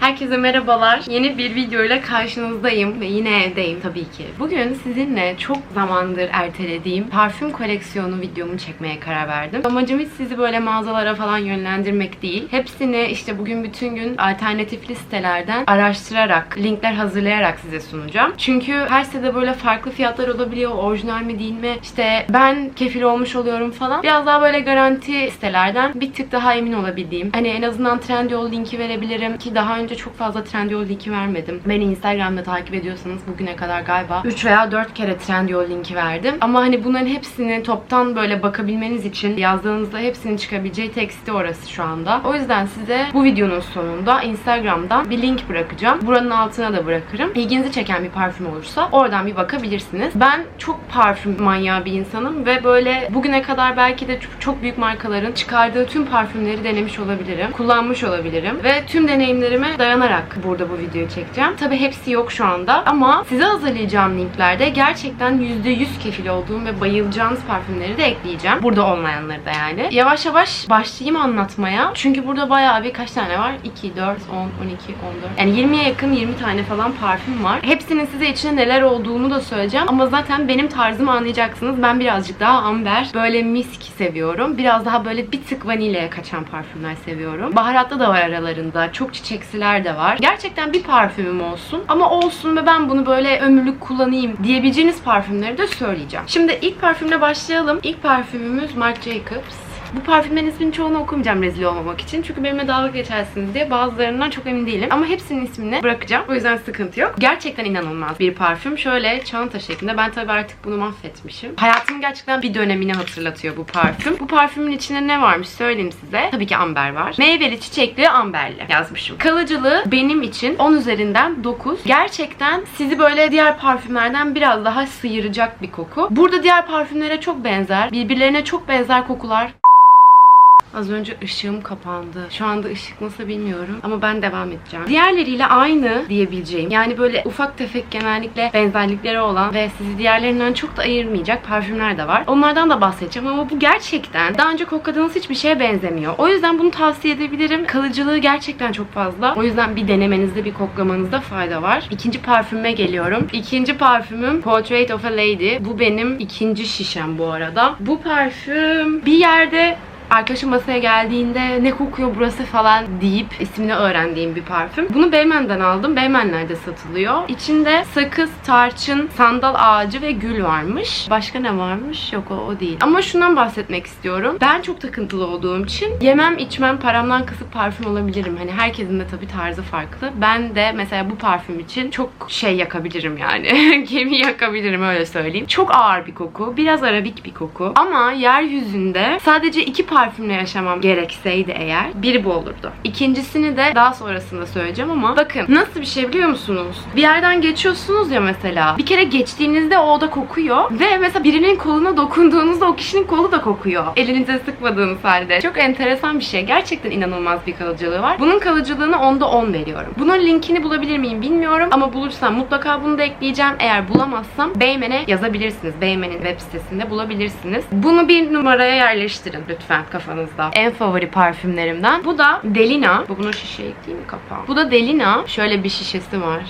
Herkese merhabalar. Yeni bir video ile karşınızdayım ve yine evdeyim tabii ki. Bugün sizinle çok zamandır ertelediğim parfüm koleksiyonu videomu çekmeye karar verdim. Amacım hiç sizi böyle mağazalara falan yönlendirmek değil. Hepsini işte bugün bütün gün alternatif listelerden araştırarak, linkler hazırlayarak size sunacağım. Çünkü her sitede böyle farklı fiyatlar olabiliyor. Orijinal mi değil mi? İşte ben kefil olmuş oluyorum falan. Biraz daha böyle garanti sitelerden bir tık daha emin olabildiğim. Hani en azından Trendyol linki verebilirim ki daha önce çok fazla Trendyol linki vermedim. Beni Instagram'da takip ediyorsanız bugüne kadar galiba 3 veya 4 kere Trendyol linki verdim. Ama hani bunların hepsini toptan böyle bakabilmeniz için yazdığınızda hepsinin çıkabileceği tek site orası şu anda. O yüzden size bu videonun sonunda Instagram'dan bir link bırakacağım. Buranın altına da bırakırım. İlginizi çeken bir parfüm olursa oradan bir bakabilirsiniz. Ben çok parfüm manyağı bir insanım ve böyle bugüne kadar belki de çok- büyük markaların çıkardığı tüm parfümleri denemiş olabilirim. Kullanmış olabilirim. Ve tüm deneyimlerime dayanarak burada bu videoyu çekeceğim. Tabi hepsi yok şu anda ama size hazırlayacağım linklerde gerçekten %100 kefil olduğum ve bayılacağınız parfümleri de ekleyeceğim. Burada olmayanları da yani. Yavaş yavaş başlayayım anlatmaya. Çünkü burada bayağı bir kaç tane var? 2, 4, 10, 12, 14. Yani 20'ye yakın 20 tane falan parfüm var. Hepsinin size içinde neler olduğunu da söyleyeceğim. Ama zaten benim tarzımı anlayacaksınız. Ben birazcık daha amber, böyle misk seviyorum. Biraz daha böyle bir tık vanilyaya kaçan parfümler seviyorum. Baharatlı da var aralarında. Çok çiçeksiler de var. Gerçekten bir parfümüm olsun. Ama olsun ve ben bunu böyle ömürlük kullanayım diyebileceğiniz parfümleri de söyleyeceğim. Şimdi ilk parfümle başlayalım. İlk parfümümüz Marc Jacobs. Bu parfümlerin ismini çoğunu okumayacağım rezil olmamak için. Çünkü benimle dalga geçersiniz diye bazılarından çok emin değilim. Ama hepsinin ismini bırakacağım. O yüzden sıkıntı yok. Gerçekten inanılmaz bir parfüm. Şöyle çanta şeklinde. Ben tabii artık bunu mahvetmişim. Hayatımın gerçekten bir dönemini hatırlatıyor bu parfüm. Bu parfümün içinde ne varmış söyleyeyim size. Tabii ki amber var. Meyveli, çiçekli, amberli yazmışım. Kalıcılığı benim için 10 üzerinden 9. Gerçekten sizi böyle diğer parfümlerden biraz daha sıyıracak bir koku. Burada diğer parfümlere çok benzer. Birbirlerine çok benzer kokular Az önce ışığım kapandı. Şu anda ışık nasıl bilmiyorum ama ben devam edeceğim. Diğerleriyle aynı diyebileceğim. Yani böyle ufak tefek genellikle benzerlikleri olan ve sizi diğerlerinden çok da ayırmayacak parfümler de var. Onlardan da bahsedeceğim ama bu gerçekten daha önce kokladığınız hiçbir şeye benzemiyor. O yüzden bunu tavsiye edebilirim. Kalıcılığı gerçekten çok fazla. O yüzden bir denemenizde, bir koklamanızda fayda var. İkinci parfüme geliyorum. İkinci parfümüm Portrait of a Lady. Bu benim ikinci şişem bu arada. Bu parfüm bir yerde Arkadaşım masaya geldiğinde ne kokuyor burası falan deyip ismini öğrendiğim bir parfüm. Bunu Beymen'den aldım. Beymenler'de satılıyor. İçinde sakız, tarçın, sandal ağacı ve gül varmış. Başka ne varmış? Yok o, o değil. Ama şundan bahsetmek istiyorum. Ben çok takıntılı olduğum için yemem içmem paramdan kısıp parfüm olabilirim. Hani herkesin de tabii tarzı farklı. Ben de mesela bu parfüm için çok şey yakabilirim yani. Gemi yakabilirim öyle söyleyeyim. Çok ağır bir koku. Biraz arabik bir koku. Ama yeryüzünde sadece iki parfümle yaşamam gerekseydi eğer biri bu olurdu. İkincisini de daha sonrasında söyleyeceğim ama bakın nasıl bir şey biliyor musunuz? Bir yerden geçiyorsunuz ya mesela. Bir kere geçtiğinizde o oda kokuyor ve mesela birinin koluna dokunduğunuzda o kişinin kolu da kokuyor. Elinize sıkmadığınız halde. Çok enteresan bir şey. Gerçekten inanılmaz bir kalıcılığı var. Bunun kalıcılığına 10'da 10 veriyorum. Bunun linkini bulabilir miyim bilmiyorum ama bulursam mutlaka bunu da ekleyeceğim. Eğer bulamazsam Beymen'e yazabilirsiniz. Beymen'in web sitesinde bulabilirsiniz. Bunu bir numaraya yerleştirin lütfen kafanızda. En favori parfümlerimden. Bu da Delina. Bu bunun şişeye ekleyeyim mi kapağı? Bu da Delina. Şöyle bir şişesi var.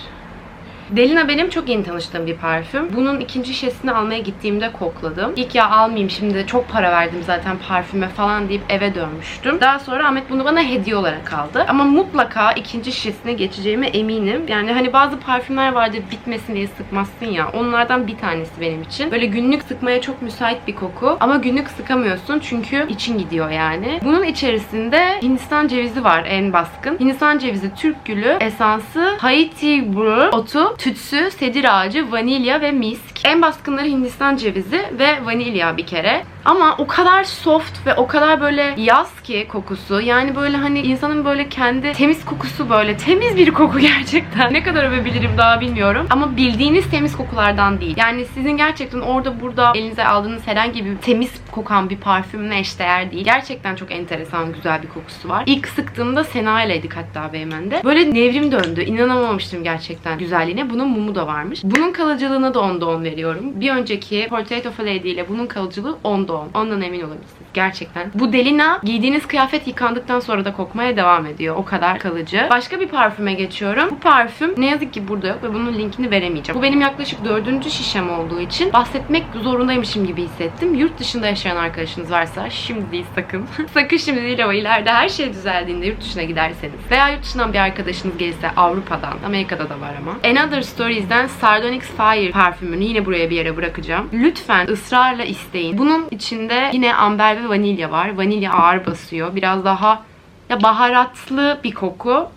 Delina benim çok yeni tanıştığım bir parfüm. Bunun ikinci şişesini almaya gittiğimde kokladım. İlk ya almayayım şimdi çok para verdim zaten parfüme falan deyip eve dönmüştüm. Daha sonra Ahmet bunu bana hediye olarak aldı. Ama mutlaka ikinci şişesine geçeceğime eminim. Yani hani bazı parfümler vardır bitmesin diye sıkmazsın ya. Onlardan bir tanesi benim için. Böyle günlük sıkmaya çok müsait bir koku. Ama günlük sıkamıyorsun çünkü için gidiyor yani. Bunun içerisinde Hindistan cevizi var en baskın. Hindistan cevizi, Türk gülü, esansı, Haiti Brew, otu, tütsü, sedir ağacı, vanilya ve misk. En baskınları Hindistan cevizi ve vanilya bir kere. Ama o kadar soft ve o kadar böyle yaz ki kokusu. Yani böyle hani insanın böyle kendi temiz kokusu böyle. Temiz bir koku gerçekten. Ne kadar övebilirim daha bilmiyorum. Ama bildiğiniz temiz kokulardan değil. Yani sizin gerçekten orada burada elinize aldığınız herhangi bir temiz kokan bir parfümle eşdeğer değil. Gerçekten çok enteresan güzel bir kokusu var. İlk sıktığımda Sena ileydik hatta Beymen'de. Böyle nevrim döndü. İnanamamıştım gerçekten güzelliğine. Bunun mumu da varmış. Bunun kalıcılığına da 10'da 10 veriyorum. Bir önceki Portrait of a Lady ile bunun kalıcılığı 10'da 10. Ondan emin olabilirsiniz. Gerçekten. Bu Delina giydiğiniz kıyafet yıkandıktan sonra da kokmaya devam ediyor. O kadar kalıcı. Başka bir parfüme geçiyorum. Bu parfüm ne yazık ki burada yok ve bunun linkini veremeyeceğim. Bu benim yaklaşık dördüncü şişem olduğu için bahsetmek zorundaymışım gibi hissettim. Yurt dışında yaşayan arkadaşınız varsa şimdi değil sakın. sakın şimdi değil ama ileride her şey düzeldiğinde yurt dışına giderseniz veya yurt dışından bir arkadaşınız gelirse Avrupa'dan, Amerika'da da var ama. Another Stories'den Sardonyx Fire parfümünü yine buraya bir yere bırakacağım. Lütfen ısrarla isteyin. Bunun içinde yine amber ve vanilya var. Vanilya ağır basıyor. Biraz daha ya baharatlı bir koku.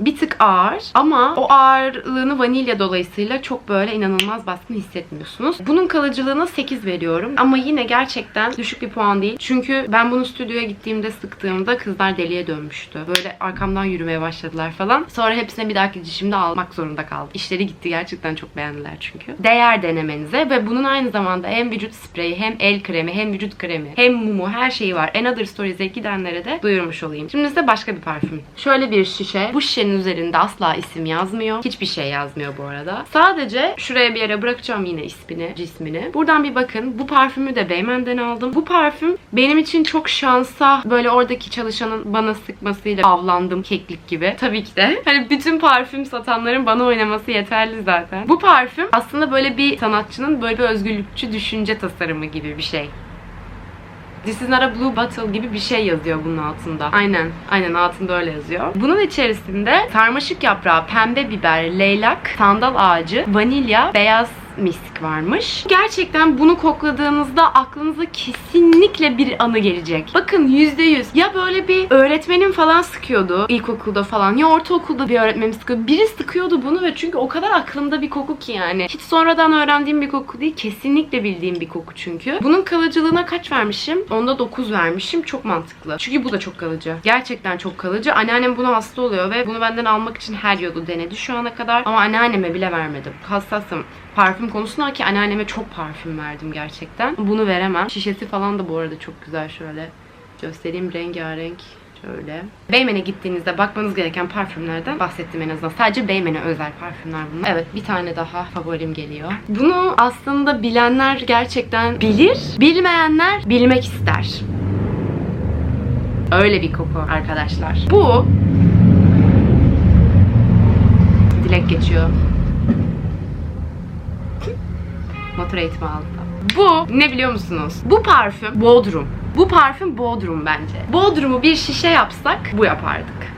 Bir tık ağır ama o ağırlığını vanilya dolayısıyla çok böyle inanılmaz baskın hissetmiyorsunuz. Bunun kalıcılığına 8 veriyorum ama yine gerçekten düşük bir puan değil. Çünkü ben bunu stüdyoya gittiğimde sıktığımda kızlar deliye dönmüştü. Böyle arkamdan yürümeye başladılar falan. Sonra hepsine bir dahaki dişimde almak zorunda kaldım. İşleri gitti gerçekten çok beğendiler çünkü. Değer denemenize ve bunun aynı zamanda hem vücut spreyi hem el kremi hem vücut kremi hem mumu her şeyi var. Another Stories'e gidenlere de duyurmuş olayım. Şimdi size başka bir parfüm. Şöyle bir şişe. Bu şişenin üzerinde asla isim yazmıyor. Hiçbir şey yazmıyor bu arada. Sadece şuraya bir yere bırakacağım yine ismini, cismini. Buradan bir bakın. Bu parfümü de Beymen'den aldım. Bu parfüm benim için çok şansa böyle oradaki çalışanın bana sıkmasıyla avlandım keklik gibi. Tabii ki de. Hani bütün parfüm satanların bana oynaması yeterli zaten. Bu parfüm aslında böyle bir sanatçının böyle bir özgürlükçü düşünce tasarımı gibi bir şey. This is not a blue bottle gibi bir şey yazıyor bunun altında. Aynen. Aynen altında öyle yazıyor. Bunun içerisinde sarmaşık yaprağı, pembe biber, leylak, sandal ağacı, vanilya, beyaz misk varmış. Gerçekten bunu kokladığınızda aklınıza kesinlikle bir anı gelecek. Bakın %100 ya böyle bir öğretmenim falan sıkıyordu ilkokulda falan ya ortaokulda bir öğretmenim sıkıyordu. Biri sıkıyordu bunu ve çünkü o kadar aklımda bir koku ki yani. Hiç sonradan öğrendiğim bir koku değil. Kesinlikle bildiğim bir koku çünkü. Bunun kalıcılığına kaç vermişim? Onda 9 vermişim. Çok mantıklı. Çünkü bu da çok kalıcı. Gerçekten çok kalıcı. Anneannem buna hasta oluyor ve bunu benden almak için her yolu denedi şu ana kadar. Ama anneanneme bile vermedim. Hassasım parfüm konusunda ki anneanneme çok parfüm verdim gerçekten. Bunu veremem. Şişesi falan da bu arada çok güzel şöyle göstereyim rengarenk. Şöyle. Beymen'e gittiğinizde bakmanız gereken parfümlerden bahsettim en azından. Sadece Beymen'e özel parfümler bunlar. Evet bir tane daha favorim geliyor. Bunu aslında bilenler gerçekten bilir. Bilmeyenler bilmek ister. Öyle bir koku arkadaşlar. Bu dilek geçiyor. Motor eğitimi aldı. Bu ne biliyor musunuz? Bu parfüm Bodrum. Bu parfüm Bodrum bence. Bodrum'u bir şişe yapsak bu yapardık.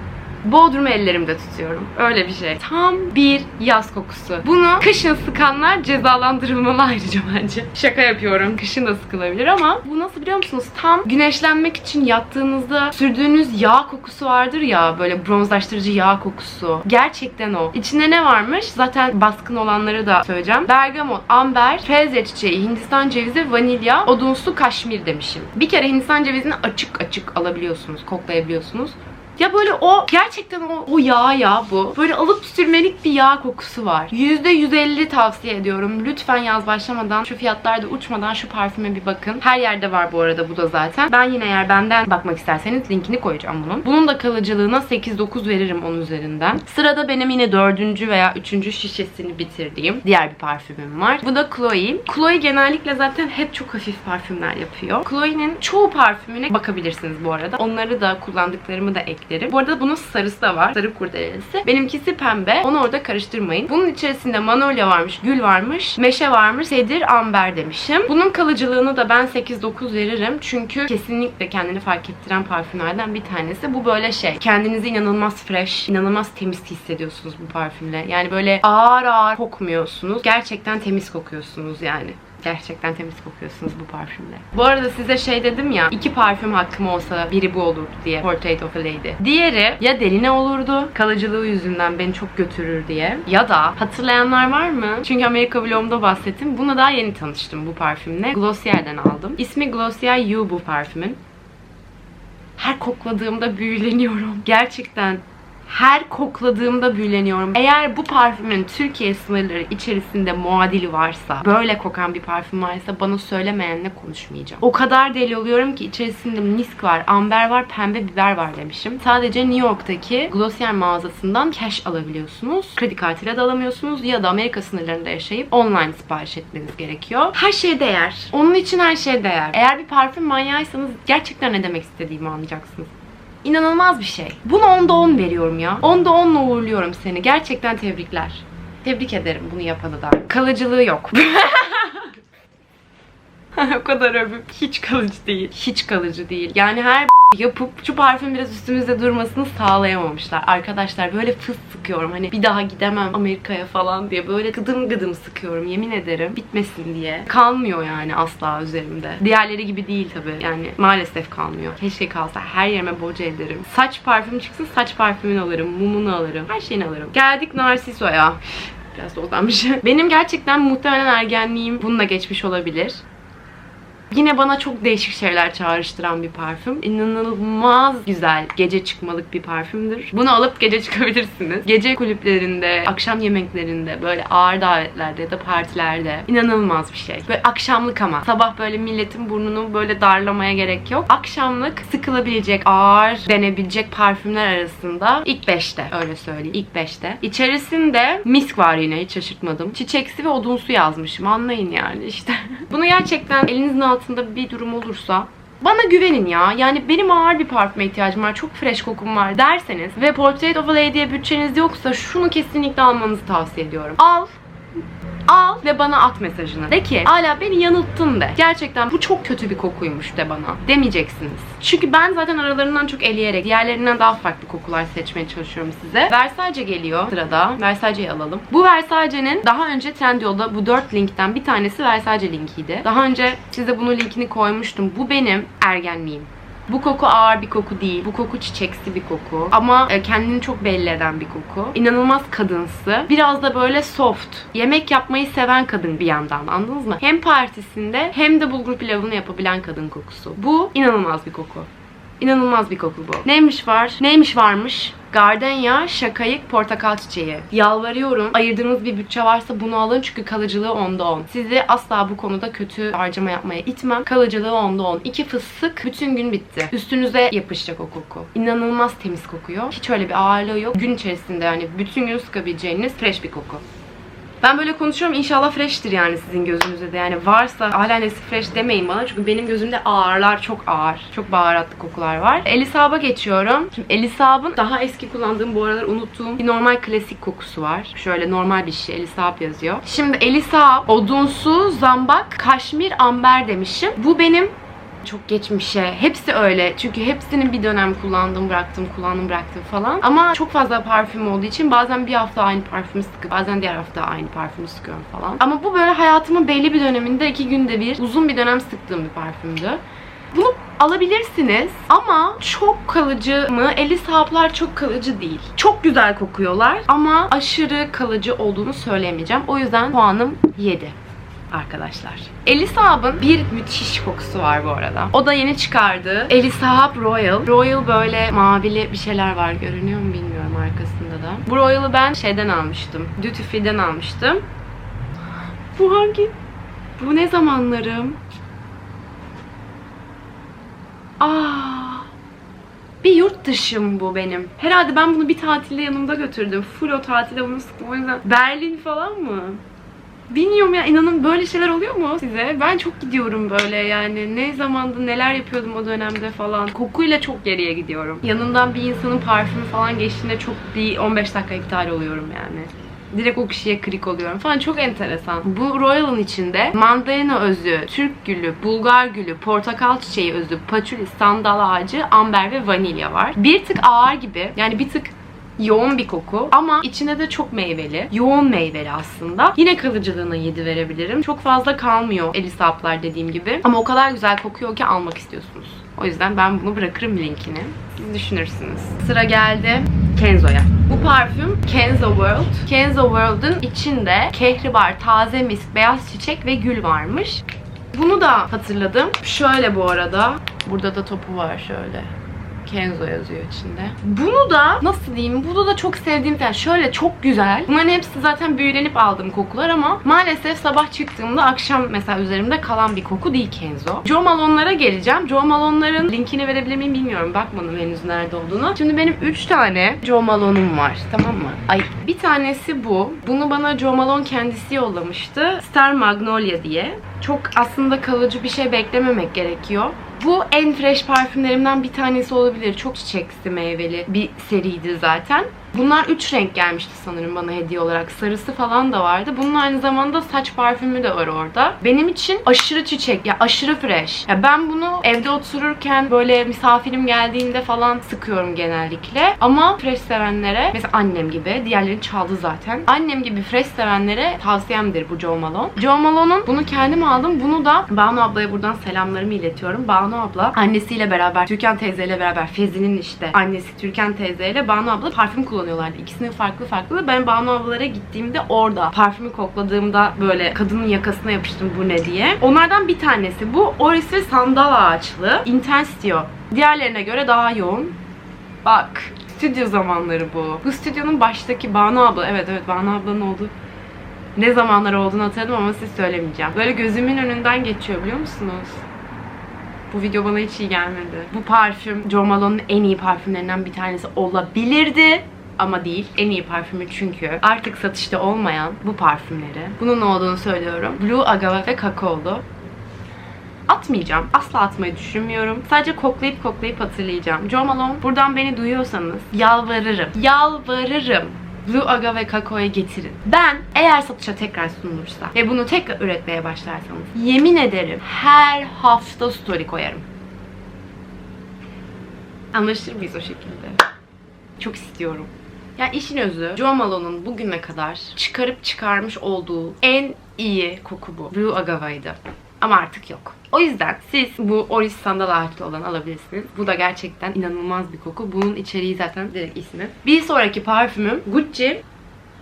Bodrum'u ellerimde tutuyorum. Öyle bir şey. Tam bir yaz kokusu. Bunu kışın sıkanlar cezalandırılmalı ayrıca bence. Şaka yapıyorum. Kışın da sıkılabilir ama bu nasıl biliyor musunuz? Tam güneşlenmek için yattığınızda sürdüğünüz yağ kokusu vardır ya böyle bronzlaştırıcı yağ kokusu. Gerçekten o. İçinde ne varmış? Zaten baskın olanları da söyleyeceğim. Bergamot, amber, fezya çiçeği, Hindistan cevizi, vanilya, odunsu kaşmir demişim. Bir kere Hindistan cevizini açık açık alabiliyorsunuz, koklayabiliyorsunuz. Ya böyle o gerçekten o, o yağ ya bu. Böyle alıp sürmelik bir yağ kokusu var. %150 tavsiye ediyorum. Lütfen yaz başlamadan şu fiyatlarda uçmadan şu parfüme bir bakın. Her yerde var bu arada bu da zaten. Ben yine eğer benden bakmak isterseniz linkini koyacağım bunun. Bunun da kalıcılığına 8-9 veririm onun üzerinden. Sırada benim yine dördüncü veya üçüncü şişesini bitirdiğim diğer bir parfümüm var. Bu da Chloe. Chloe genellikle zaten hep çok hafif parfümler yapıyor. Chloe'nin çoğu parfümüne bakabilirsiniz bu arada. Onları da kullandıklarımı da eklerim. Bu arada bunun sarısı da var. Sarı kurdelesi. Benimkisi pembe. Onu orada karıştırmayın. Bunun içerisinde manolya varmış, gül varmış, meşe varmış, sedir, amber demişim. Bunun kalıcılığını da ben 8-9 veririm. Çünkü kesinlikle kendini fark ettiren parfümlerden bir tanesi. Bu böyle şey. Kendinizi inanılmaz fresh, inanılmaz temiz hissediyorsunuz bu parfümle. Yani böyle ağır ağır kokmuyorsunuz. Gerçekten temiz kokuyorsunuz yani. Gerçekten temiz kokuyorsunuz bu parfümle. Bu arada size şey dedim ya, iki parfüm hakkım olsa biri bu olurdu diye. Portrait of a Lady. Diğeri ya Deline olurdu, kalıcılığı yüzünden beni çok götürür diye. Ya da hatırlayanlar var mı? Çünkü Amerika vlogumda bahsettim. Buna daha yeni tanıştım bu parfümle. Glossier'den aldım. İsmi Glossier You bu parfümün. Her kokladığımda büyüleniyorum. Gerçekten Her kokladığımda büyüleniyorum. Eğer bu parfümün Türkiye sınırları içerisinde muadili varsa, böyle kokan bir parfüm varsa bana söylemeyenle konuşmayacağım. O kadar deli oluyorum ki içerisinde misk var, amber var, pembe biber var demişim. Sadece New York'taki Glossier mağazasından cash alabiliyorsunuz. Kredi kartıyla da alamıyorsunuz ya da Amerika sınırlarında yaşayıp online sipariş etmeniz gerekiyor. Her şeye değer. Onun için her şeye değer. Eğer bir parfüm manyağıysanız gerçekten ne demek istediğimi anlayacaksınız. İnanılmaz bir şey. Buna 10'da 10 veriyorum ya. 10'da 10'la uğurluyorum seni. Gerçekten tebrikler. Tebrik ederim bunu yapanı da. Kalıcılığı yok. o kadar övüp hiç kalıcı değil. Hiç kalıcı değil. Yani her yapıp şu parfüm biraz üstümüzde durmasını sağlayamamışlar. Arkadaşlar böyle fıs sıkıyorum. Hani bir daha gidemem Amerika'ya falan diye böyle gıdım gıdım sıkıyorum yemin ederim. Bitmesin diye. Kalmıyor yani asla üzerimde. Diğerleri gibi değil tabii. Yani maalesef kalmıyor. Keşke kalsa her yerime boca ederim. Saç parfüm çıksın saç parfümünü alırım. Mumunu alırım. Her şeyini alırım. Geldik Narciso'ya. Biraz soldanmış. Benim gerçekten muhtemelen ergenliğim bununla geçmiş olabilir. Yine bana çok değişik şeyler çağrıştıran bir parfüm. İnanılmaz güzel gece çıkmalık bir parfümdür. Bunu alıp gece çıkabilirsiniz. Gece kulüplerinde, akşam yemeklerinde, böyle ağır davetlerde ya da partilerde inanılmaz bir şey. Böyle akşamlık ama. Sabah böyle milletin burnunu böyle darlamaya gerek yok. Akşamlık sıkılabilecek, ağır denebilecek parfümler arasında ilk 5'te öyle söyleyeyim. İlk 5'te. İçerisinde misk var yine hiç şaşırtmadım. Çiçeksi ve odunsu yazmışım. Anlayın yani işte. Bunu gerçekten elinizin altında bir durum olursa bana güvenin ya. Yani benim ağır bir parfüme ihtiyacım var. Çok fresh kokum var derseniz ve Portrait of a Lady'ye bütçeniz yoksa şunu kesinlikle almanızı tavsiye ediyorum. Al. Al ve bana at mesajını. De ki hala beni yanılttın de. Gerçekten bu çok kötü bir kokuymuş de bana. Demeyeceksiniz. Çünkü ben zaten aralarından çok eleyerek diğerlerinden daha farklı kokular seçmeye çalışıyorum size. Versace geliyor sırada. Versace'yi alalım. Bu Versace'nin daha önce Trendyol'da bu 4 linkten bir tanesi Versace linkiydi. Daha önce size bunun linkini koymuştum. Bu benim ergenliğim. Bu koku ağır bir koku değil. Bu koku çiçeksi bir koku. Ama e, kendini çok belli eden bir koku. İnanılmaz kadınsı. Biraz da böyle soft. Yemek yapmayı seven kadın bir yandan. Anladınız mı? Hem partisinde hem de bulgur pilavını yapabilen kadın kokusu. Bu inanılmaz bir koku. İnanılmaz bir koku bu. Neymiş var? Neymiş varmış? Gardenya, şakayık, portakal çiçeği. Yalvarıyorum. Ayırdığınız bir bütçe varsa bunu alın çünkü kalıcılığı onda 10. Sizi asla bu konuda kötü harcama yapmaya itmem. Kalıcılığı onda 10. İki fıstık bütün gün bitti. Üstünüze yapışacak o koku. İnanılmaz temiz kokuyor. Hiç öyle bir ağırlığı yok. Gün içerisinde yani bütün gün sıkabileceğiniz fresh bir koku. Ben böyle konuşuyorum inşallah fresh'tir yani sizin gözünüzde de. Yani varsa hala nesi fresh demeyin bana. Çünkü benim gözümde ağırlar çok ağır. Çok baharatlı kokular var. Elisab'a geçiyorum. Şimdi Elisab'ın daha eski kullandığım bu aralar unuttuğum bir normal klasik kokusu var. Şöyle normal bir şey Elisab yazıyor. Şimdi Elisab odunsu, zambak, kaşmir, amber demişim. Bu benim çok geçmişe. Hepsi öyle. Çünkü hepsinin bir dönem kullandım, bıraktım, kullandım, bıraktım falan. Ama çok fazla parfüm olduğu için bazen bir hafta aynı parfümü sıkıp bazen diğer hafta aynı parfümü sıkıyorum falan. Ama bu böyle hayatımın belli bir döneminde iki günde bir uzun bir dönem sıktığım bir parfümdü. Bunu alabilirsiniz ama çok kalıcı mı? Eli sahaplar çok kalıcı değil. Çok güzel kokuyorlar ama aşırı kalıcı olduğunu söyleyemeyeceğim. O yüzden puanım 7 arkadaşlar. Elisab'ın bir müthiş kokusu var bu arada. O da yeni çıkardı. Elisab Royal. Royal böyle mavili bir şeyler var. Görünüyor mu bilmiyorum arkasında da. Bu Royal'ı ben şeyden almıştım. Duty Free'den almıştım. Bu hangi? Bu ne zamanlarım? Aa. Bir yurt dışım bu benim. Herhalde ben bunu bir tatilde yanımda götürdüm. Full o tatilde bunu sıktım. O yüzden Berlin falan mı? Bilmiyorum ya inanın böyle şeyler oluyor mu size? Ben çok gidiyorum böyle yani. Ne zamanda neler yapıyordum o dönemde falan. Kokuyla çok geriye gidiyorum. Yanından bir insanın parfümü falan geçtiğinde çok bir 15 dakika iptal oluyorum yani. Direkt o kişiye klik oluyorum falan çok enteresan. Bu Royal'ın içinde mandalina özü, Türk gülü, Bulgar gülü, portakal çiçeği özü, patchouli, sandal ağacı, amber ve vanilya var. Bir tık ağır gibi yani bir tık yoğun bir koku ama içine de çok meyveli. Yoğun meyveli aslında. Yine kalıcılığına 7 verebilirim. Çok fazla kalmıyor Elisaplar dediğim gibi. Ama o kadar güzel kokuyor ki almak istiyorsunuz. O yüzden ben bunu bırakırım linkini. Siz düşünürsünüz. Sıra geldi Kenzo'ya. Bu parfüm Kenzo World. Kenzo World'ın içinde kehribar, taze misk, beyaz çiçek ve gül varmış. Bunu da hatırladım. Şöyle bu arada. Burada da topu var şöyle. Kenzo yazıyor içinde. Bunu da nasıl diyeyim? Bunu da çok sevdiğim yani şöyle çok güzel. Bunların hepsi zaten büyülenip aldığım kokular ama maalesef sabah çıktığımda akşam mesela üzerimde kalan bir koku değil Kenzo. Jo Malone'lara geleceğim. Jo Malone'ların linkini verebilir miyim bilmiyorum. Bakmadım henüz nerede olduğunu. Şimdi benim 3 tane Jo Malone'um var. Tamam mı? Ay bir tanesi bu. Bunu bana Jo Malone kendisi yollamıştı. Star Magnolia diye. Çok aslında kalıcı bir şey beklememek gerekiyor. Bu en fresh parfümlerimden bir tanesi olabilir. Çok çiçeksi meyveli bir seriydi zaten. Bunlar 3 renk gelmişti sanırım bana hediye olarak. Sarısı falan da vardı. Bunun aynı zamanda saç parfümü de var orada. Benim için aşırı çiçek, ya aşırı fresh. Ya ben bunu evde otururken böyle misafirim geldiğinde falan sıkıyorum genellikle. Ama fresh sevenlere, mesela annem gibi, diğerlerini çaldı zaten. Annem gibi fresh sevenlere tavsiyemdir bu Jo Malone. Jo Malone'un bunu kendim aldım. Bunu da Banu ablaya buradan selamlarımı iletiyorum. Banu abla annesiyle beraber, Türkan teyzeyle beraber, Fezi'nin işte annesi Türkan teyzeyle Banu abla parfüm kullanıyorlardı. İkisinin farklı farklı. Ben Banu ablalara gittiğimde orada parfümü kokladığımda böyle kadının yakasına yapıştım bu ne diye. Onlardan bir tanesi bu. Oris ve sandal ağaçlı. Intensio. Diğerlerine göre daha yoğun. Bak. Stüdyo zamanları bu. Bu stüdyonun baştaki Banu abla. Evet evet Banu ablanın olduğu ne zamanlar olduğunu hatırladım ama siz söylemeyeceğim. Böyle gözümün önünden geçiyor biliyor musunuz? Bu video bana hiç iyi gelmedi. Bu parfüm Jo Malone'un en iyi parfümlerinden bir tanesi olabilirdi. Ama değil. En iyi parfümü çünkü artık satışta olmayan bu parfümleri. Bunun ne olduğunu söylüyorum. Blue Agave ve Kakaolu. Atmayacağım. Asla atmayı düşünmüyorum. Sadece koklayıp koklayıp hatırlayacağım. Jo Malone buradan beni duyuyorsanız yalvarırım. Yalvarırım. Blue Agave Kakao'ya getirin. Ben eğer satışa tekrar sunulursa ve bunu tekrar üretmeye başlarsanız yemin ederim her hafta story koyarım. Anlaşır mıyız o şekilde? Çok istiyorum. Ya işin özü Jo Malone'un bugüne kadar çıkarıp çıkarmış olduğu en iyi koku bu. Blue Agave'ydı. Ama artık yok. O yüzden siz bu Oris sandal ağaçlı olan alabilirsiniz. Bu da gerçekten inanılmaz bir koku. Bunun içeriği zaten direkt ismi. Bir sonraki parfümüm Gucci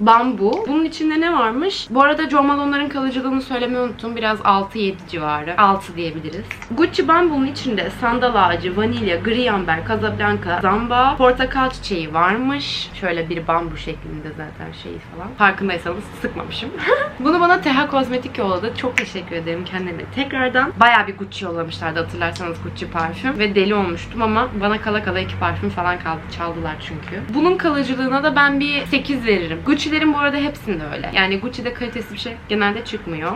Bambu. Bunun içinde ne varmış? Bu arada Jo Malone'ların kalıcılığını söylemeyi unuttum. Biraz 6-7 civarı. 6 diyebiliriz. Gucci Bambu'nun içinde sandal ağacı, vanilya, gri amber, Casablanca, zamba, portakal çiçeği varmış. Şöyle bir bambu şeklinde zaten şeyi falan. Farkındaysanız sıkmamışım. Bunu bana Teha Kozmetik yolladı. Çok teşekkür ederim kendilerine tekrardan. Bayağı bir Gucci yollamışlardı hatırlarsanız Gucci parfüm. Ve deli olmuştum ama bana kala kala iki parfüm falan kaldı. Çaldılar çünkü. Bunun kalıcılığına da ben bir 8 veririm. Gucci'lerin bu arada hepsinde öyle. Yani Gucci'de kalitesiz bir şey genelde çıkmıyor.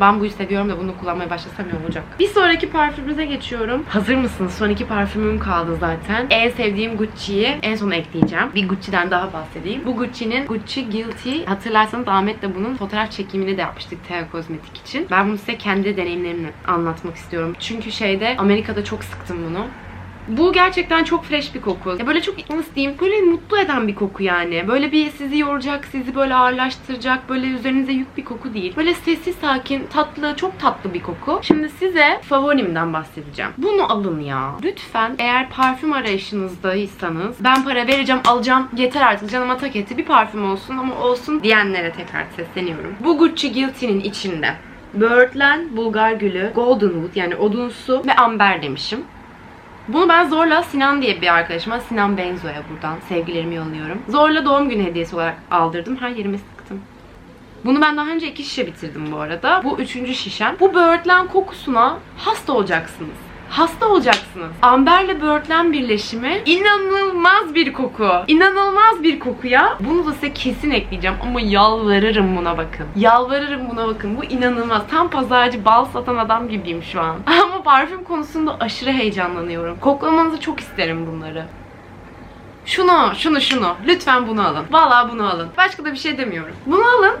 Bambuyu seviyorum da bunu kullanmaya başlasam iyi olacak. Bir sonraki parfümümüze geçiyorum. Hazır mısınız? Son iki parfümüm kaldı zaten. En sevdiğim Gucci'yi en sona ekleyeceğim. Bir Gucci'den daha bahsedeyim. Bu Gucci'nin Gucci Guilty. Hatırlarsanız Ahmet'le bunun fotoğraf çekimini de yapmıştık Teo Kozmetik için. Ben bunu size kendi deneyimlerimle anlatmak istiyorum. Çünkü şeyde Amerika'da çok sıktım bunu. Bu gerçekten çok fresh bir koku. Ya böyle çok nasıl diyeyim böyle mutlu eden bir koku yani. Böyle bir sizi yoracak, sizi böyle ağırlaştıracak, böyle üzerinize yük bir koku değil. Böyle sessiz, sakin, tatlı, çok tatlı bir koku. Şimdi size favorimden bahsedeceğim. Bunu alın ya. Lütfen eğer parfüm arayışınızdaysanız ben para vereceğim, alacağım. Yeter artık canıma tak etti. Bir parfüm olsun ama olsun diyenlere tekrar sesleniyorum. Bu Gucci Guilty'nin içinde Birdland, Bulgar Gülü, Golden Wood yani odunsu ve amber demişim. Bunu ben zorla Sinan diye bir arkadaşıma, Sinan Benzo'ya buradan sevgilerimi yolluyorum. Zorla doğum günü hediyesi olarak aldırdım. Her yerime sıktım. Bunu ben daha önce iki şişe bitirdim bu arada. Bu üçüncü şişem. Bu böğürtlen kokusuna hasta olacaksınız. Hasta olacaksınız. Amberle böğürtlen birleşimi inanılmaz bir koku. İnanılmaz bir koku ya. Bunu da size kesin ekleyeceğim ama yalvarırım buna bakın. Yalvarırım buna bakın. Bu inanılmaz. Tam pazarcı bal satan adam gibiyim şu an. parfüm konusunda aşırı heyecanlanıyorum. Koklamanızı çok isterim bunları. Şunu, şunu, şunu. Lütfen bunu alın. Vallahi bunu alın. Başka da bir şey demiyorum. Bunu alın.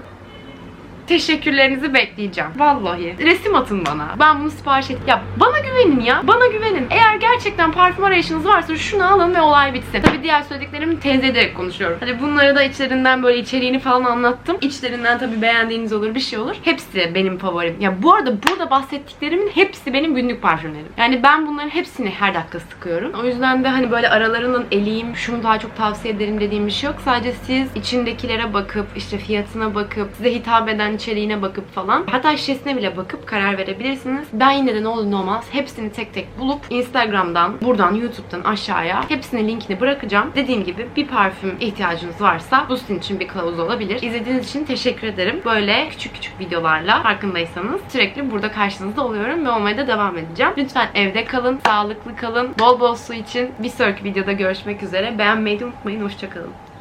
Teşekkürlerinizi bekleyeceğim. Vallahi. Resim atın bana. Ben bunu sipariş et. Ya bana güvenin ya. Bana güvenin. Eğer gerçekten parfüm arayışınız varsa şunu alın ve olay bitsin. Tabii diğer söylediklerimi teyze ederek konuşuyorum. Hani bunları da içlerinden böyle içeriğini falan anlattım. İçlerinden tabii beğendiğiniz olur bir şey olur. Hepsi benim favorim. Ya bu arada burada bahsettiklerimin hepsi benim günlük parfümlerim. Yani ben bunların hepsini her dakika sıkıyorum. O yüzden de hani böyle aralarından eleyim, şunu daha çok tavsiye ederim dediğim bir şey yok. Sadece siz içindekilere bakıp, işte fiyatına bakıp, size hitap eden içeriğine bakıp falan hatta şişesine bile bakıp karar verebilirsiniz. Ben yine de ne olur ne olmaz hepsini tek tek bulup Instagram'dan, buradan YouTube'dan aşağıya hepsinin linkini bırakacağım. Dediğim gibi bir parfüm ihtiyacınız varsa bu sizin için bir kılavuz olabilir. İzlediğiniz için teşekkür ederim. Böyle küçük küçük videolarla farkındaysanız sürekli burada karşınızda oluyorum ve olmaya da devam edeceğim. Lütfen evde kalın, sağlıklı kalın, bol bol su için. Bir sonraki videoda görüşmek üzere. Beğenmeyi unutmayın. Hoşçakalın.